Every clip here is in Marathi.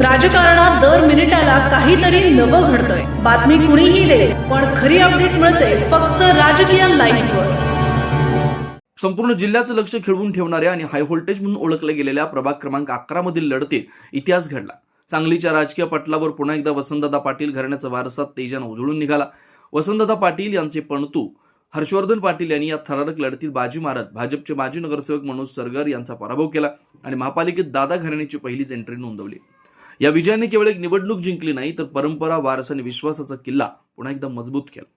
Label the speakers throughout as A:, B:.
A: राजकारणात दर मिनिटाला काहीतरी नवं घडतंय. बातमी कुणीही दे पण खरी अपडेट मिळते फक्त राजकीय लाईव्हवर
B: संपूर्ण जिल्ह्याचं लक्ष खिळवून ठेवणाऱ्या आणि हाय व्होल्टेज म्हणून ओळखल्या गेलेल्या प्रभाग क्रमांक अकरा मधील लढतीत इतिहास घडला. सांगलीच्या राजकीय पटलावर पुन्हा एकदा वसंतदादा पाटील घराण्याचा वारसा तेजानं उजळून निघाला. वसंतदादा पाटील यांचे पणतू हर्षवर्धन पाटील यांनी या थरारक लढतीत बाजी मारत भाजपचे माजी नगरसेवक मनोज सरगर यांचा पराभव केला आणि महापालिकेत दादा घराण्याची पहिलीच एंट्री नोंदवली. या विजयाने केवळ एक निवडणूक जिंकली नाही तर परंपरा वारसा आणि विश्वासाचा किल्ला पुन्हा एकदा मजबूत केला.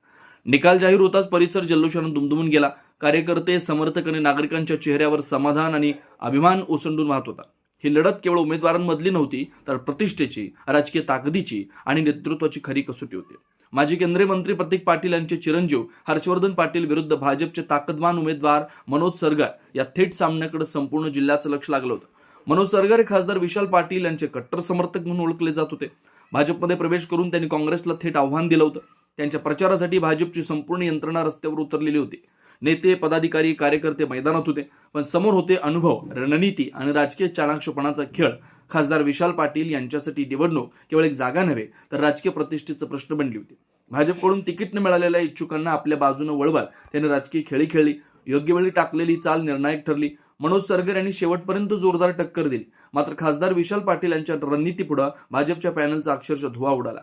B: निकाल जाहीर होताच परिसर जल्लोषानं दुमदुमून गेला. कार्यकर्ते समर्थक आणि नागरिकांच्या चेहऱ्यावर समाधान आणि अभिमान ओसंडून वाहत होता. ही लढत केवळ उमेदवारांमधली नव्हती तर प्रतिष्ठेची राजकीय ताकदीची आणि नेतृत्वाची खरी कसोटी होती. माजी केंद्रीय मंत्री प्रतीक पाटील यांचे चिरंजीव हर्षवर्धन पाटील विरुद्ध भाजपचे ताकदवान उमेदवार मनोज सरगर या थेट सामन्याकडे संपूर्ण जिल्ह्याचं लक्ष लागलं होतं. मनोज सरगर हे खासदार विशाल पाटील यांचे कट्टर समर्थक म्हणून ओळखले जात होते. भाजपमध्ये प्रवेश करून त्यांनी काँग्रेसला थेट आव्हान दिलं होतं. त्यांच्या प्रचारासाठी भाजपची संपूर्ण यंत्रणा रस्त्यावर उतरलेली होती. नेते पदाधिकारी कार्यकर्ते मैदानात होते. पण समोर होते अनुभव रणनीती आणि राजकीय चाणाक्षपणाचा खेळ. खासदार विशाल पाटील यांच्यासाठी निवडणूक केवळ एक जागा नव्हे तर राजकीय प्रतिष्ठेचा प्रश्न बनली होती. भाजपकडून तिकीट न मिळालेल्या इच्छुकांना आपल्या बाजूने वळवत त्यांनी राजकीय खेळी खेळली. योग्य वेळी टाकलेली चाल निर्णायक ठरली. मनोज सरगर यांनी शेवटपर्यंत जोरदार टक्कर दिली. मात्र खासदार विशाल पाटील यांच्या रणनीतीपुढं भाजपच्या पॅनलचा अक्षरशः धुवा उडाला.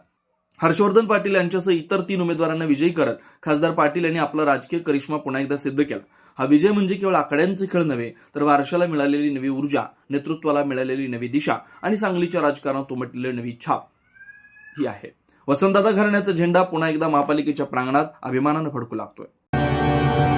B: हर्षवर्धन पाटील यांच्यासह इतर तीन उमेदवारांना विजयी करत खासदार पाटील यांनी आपला राजकीय करिश्मा पुन्हा एकदा सिद्ध केला. हा विजय म्हणजे केवळ आकड्यांचे खेळ नव्हे तर वारशाला मिळालेली नवी ऊर्जा नेतृत्वाला मिळालेली नवी दिशा आणि सांगलीच्या राजकारणात उमटलेली नवी छाप ही आहे. वसंतदादा घराण्याचा झेंडा पुन्हा एकदा महापालिकेच्या प्रांगणात अभिमानानं फडकू लागतोय.